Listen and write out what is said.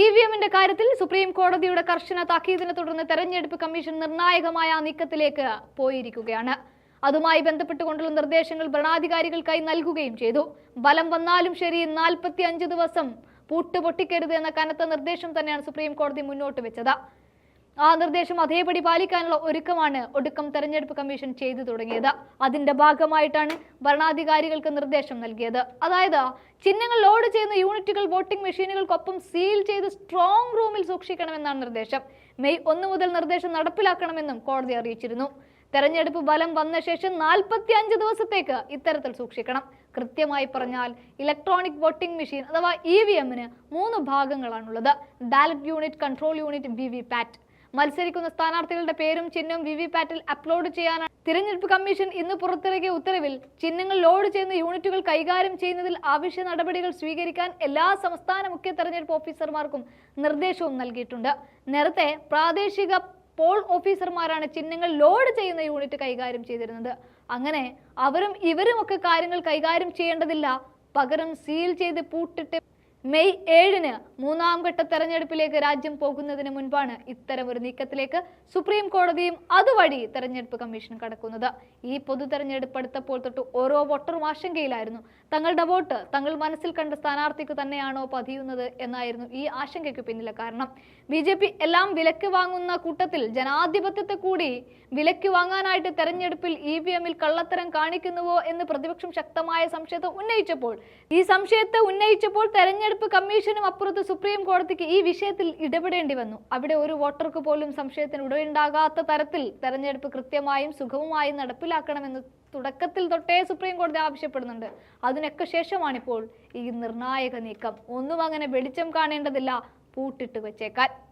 E V എമ്മിന്റെ കാര്യത്തിൽ supreme കോടതിയുടെ കർശന താക്കീതിനെ തുടർന്ന് തെരഞ്ഞെടുപ്പ് കമ്മീഷൻ നിർണായകമായ നീക്കത്തിലേക്ക് പോയിരിക്കുകയാണ്. അതുമായി ബന്ധപ്പെട്ടുകൊണ്ടുള്ള നിർദ്ദേശങ്ങൾ ഭരണാധികാരികൾക്കായി നൽകുകയും ചെയ്തു. ബലം വന്നാലും ശരി നാൽപ്പത്തി ദിവസം പൂട്ട് പൊട്ടിക്കരുത് എന്ന കനത്ത നിർദ്ദേശം തന്നെയാണ് സുപ്രീം കോടതി മുന്നോട്ട് വെച്ചത്. ആ നിർദ്ദേശം അതേപടി പാലിക്കാനുള്ള ഒരുക്കമാണ് ഒടുക്കം തെരഞ്ഞെടുപ്പ് കമ്മീഷൻ ചെയ്തു തുടങ്ങിയത്. അതിന്റെ ഭാഗമായിട്ടാണ് ഭരണാധികാരികൾക്ക് നിർദ്ദേശം നൽകിയത്. അതായത് ചിഹ്നങ്ങൾ ലോഡ് ചെയ്യുന്ന യൂണിറ്റുകൾ വോട്ടിംഗ് മെഷീനുകൾക്കൊപ്പം സീൽ ചെയ്ത് സ്ട്രോങ് റൂമിൽ സൂക്ഷിക്കണമെന്നാണ് നിർദ്ദേശം. മെയ് ഒന്ന് മുതൽ നിർദ്ദേശം നടപ്പിലാക്കണമെന്നും കോടതി അറിയിച്ചിരുന്നു. തെരഞ്ഞെടുപ്പ് ഫലം വന്ന ശേഷം നാൽപ്പത്തി അഞ്ച് ദിവസത്തേക്ക് ഇത്തരത്തിൽ സൂക്ഷിക്കണം. കൃത്യമായി പറഞ്ഞാൽ ഇലക്ട്രോണിക് വോട്ടിംഗ് മെഷീൻ അഥവാ ഇ വി എമ്മിന് മൂന്ന് ഭാഗങ്ങളാണുള്ളത്. Ballot unit control unit V V PAT. മത്സരിക്കുന്ന സ്ഥാനാർത്ഥികളുടെ പേരും ചിഹ്നവും വി വി പാറ്റിൽ അപ്ലോഡ് ചെയ്യാനാണ്. തിരഞ്ഞെടുപ്പ് കമ്മീഷൻ ഇന്ന് പുറത്തിറക്കിയ ഉത്തരവിൽ ചിഹ്നങ്ങൾ ലോഡ് ചെയ്യുന്ന യൂണിറ്റുകൾ കൈകാര്യം ചെയ്യുന്നതിൽ ആവശ്യ നടപടികൾ സ്വീകരിക്കാൻ എല്ലാ സംസ്ഥാന മുഖ്യ തെരഞ്ഞെടുപ്പ് ഓഫീസർമാർക്കും നിർദ്ദേശവും നൽകിയിട്ടുണ്ട്. നേരത്തെ പ്രാദേശിക പോൾ ഓഫീസർമാരാണ് ചിഹ്നങ്ങൾ ലോഡ് ചെയ്യുന്ന യൂണിറ്റ് കൈകാര്യം ചെയ്തിരുന്നത്. അങ്ങനെ അവരും ഇവരുമൊക്കെ കാര്യങ്ങൾ കൈകാര്യം ചെയ്യേണ്ടതില്ല. പകരം സീൽ ചെയ്ത് പൂട്ടിട്ട് മെയ് ഏഴിന് മൂന്നാം ഘട്ട തെരഞ്ഞെടുപ്പിലേക്ക് രാജ്യം പോകുന്നതിന് മുൻപാണ് ഇത്തരമൊരു നീക്കത്തിലേക്ക് സുപ്രീം കോടതിയും അതുവഴി തെരഞ്ഞെടുപ്പ് കമ്മീഷൻ കടക്കുന്നത്. ഈ പൊതു തെരഞ്ഞെടുപ്പ് അടുത്തപ്പോൾ തൊട്ട് ഓരോ വോട്ടറും ആശങ്കയിലായിരുന്നു. തങ്ങളുടെ വോട്ട് തങ്ങൾ മനസ്സിൽ കണ്ട സ്ഥാനാർത്ഥിക്ക് തന്നെയാണോ പതിയുന്നത് എന്നായിരുന്നു ഈ ആശങ്കയ്ക്ക് പിന്നിലെ കാരണം. ബി ജെ പി എല്ലാം വിലക്ക് വാങ്ങുന്ന കൂട്ടത്തിൽ ജനാധിപത്യത്തെ കൂടി വിലക്ക് വാങ്ങാനായിട്ട് തെരഞ്ഞെടുപ്പിൽ ഇ വി എമ്മിൽ കള്ളത്തരം കാണിക്കുന്നുവോ എന്ന് പ്രതിപക്ഷം ശക്തമായ സംശയത്തെ ഉന്നയിച്ചപ്പോൾ ഈ സംശയത്തെ ഉന്നയിച്ചപ്പോൾ തെരഞ്ഞെടുപ്പ് കമ്മീഷനും അപ്പുറത്ത് സുപ്രീം കോടതിക്ക് ഈ വിഷയത്തിൽ ഇടപെടേണ്ടി വന്നു. അവിടെ ഒരു വോട്ടർക്ക് പോലും സംശയത്തിന് ഉടയുണ്ടാകാത്ത തരത്തിൽ തെരഞ്ഞെടുപ്പ് കൃത്യമായും സുഗമമായും നടപ്പിലാക്കണമെന്ന് തുടക്കത്തിൽ തൊട്ടേ സുപ്രീം കോടതി ആവശ്യപ്പെടുന്നുണ്ട്. അതിനൊക്കെ ശേഷമാണിപ്പോൾ ഈ നിർണായക നീക്കം. ഒന്നും അങ്ങനെ വെളിച്ചം കാണേണ്ടതില്ല. പൂട്ടിട്ട് വെച്ചേക്കാൻ.